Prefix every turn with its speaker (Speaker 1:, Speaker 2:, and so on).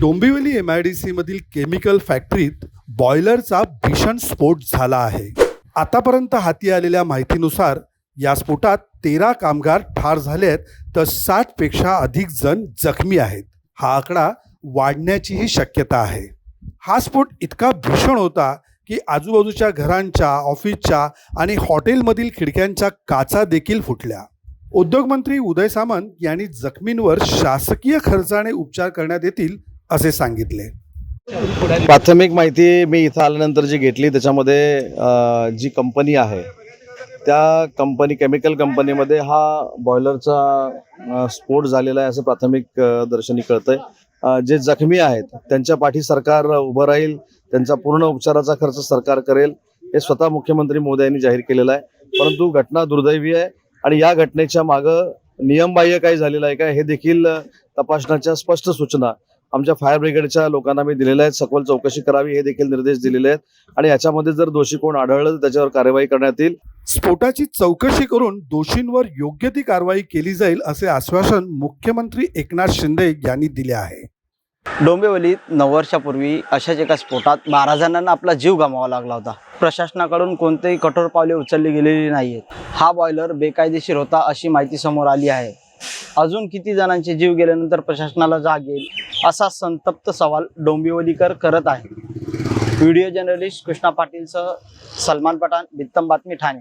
Speaker 1: Dombivli M I D C chemical chemical फॅक्टरीत बॉयलरचा भीषण स्फोट झाला आहे. आतापर्यंत हाती आलेल्या माहितीनुसार या स्फोटात तेरा कामगार ठार झाले आहेत तर साठपेक्षा अधिक जण जखमी आहेत. हा आकडा वाढण्याचीही शक्यता आहे. हा स्फोट इतका भीषण होता की आजूबाजूच्या घरांच्या ऑफिसच्या आणि हॉटेलमधील खिडक्यांच्या काचा देखील फुटल्या. उद्योगमंत्री उदय सामंत यांनी जखमींवर शासकीय खर्चाने उपचार करण्यात येतील असे सांगितले.
Speaker 2: प्राथमिक माहिती मी इथं आल्यानंतर जी घेतली त्याच्यामध्ये जी कंपनी आहे त्या कंपनी केमिकल कंपनीमध्ये हा बॉयलरचा स्फोट झालेला आहे असं प्राथमिक दर्शनी कळतंय. जे जखमी आहेत त्यांच्या पाठी सरकार उभं राहील त्यांचा पूर्ण उपचाराचा खर्च सरकार करेल हे स्वतः मुख्यमंत्री मोदी यांनी जाहीर केलेलं आहे. परंतु घटना दुर्दैवी आहे आणि या घटनेच्या मागं नियमबाह्य काय झालेलं आहे का हे देखील तपासण्याच्या स्पष्ट सूचना आमच्या फायर ब्रिगेडच्या लोकांना मी दिलेल्या आहेत सखोल चौकशी करावी हे देखील निर्देश दिलेले आहेत. आणि याच्यामध्ये जर दोषी कोण आढळलं तर त्याच्यावर कार्यवाही करण्यात येईल.
Speaker 1: स्फोटाची चौकशी करून दोषींवर योग्य ती कारवाई केली जाईल असे आश्वासन मुख्यमंत्री एकनाथ शिंदे यांनी दिले आहे.
Speaker 3: डोंबिवलीत नऊ वर्षापूर्वी अशाच एका स्फोटात बारा जणांना आपला जीव गमावा लागला होता. प्रशासनाकडून कोणतेही कठोर पावले उचलली गेलेली नाही आहेत हा बॉयलर बेकायदेशीर होता अशी माहिती समोर आली आहे. अजून किती जणांचे जीव गेल्यानंतर प्रशासनाला जाग येईल असा संतप्त सवाल डोंबिवलीकर करत आहे व्हिडिओ जर्नलिस्ट कृष्णा पाटीलसह सलमान पठाण बित्तम बातमी ठाणे.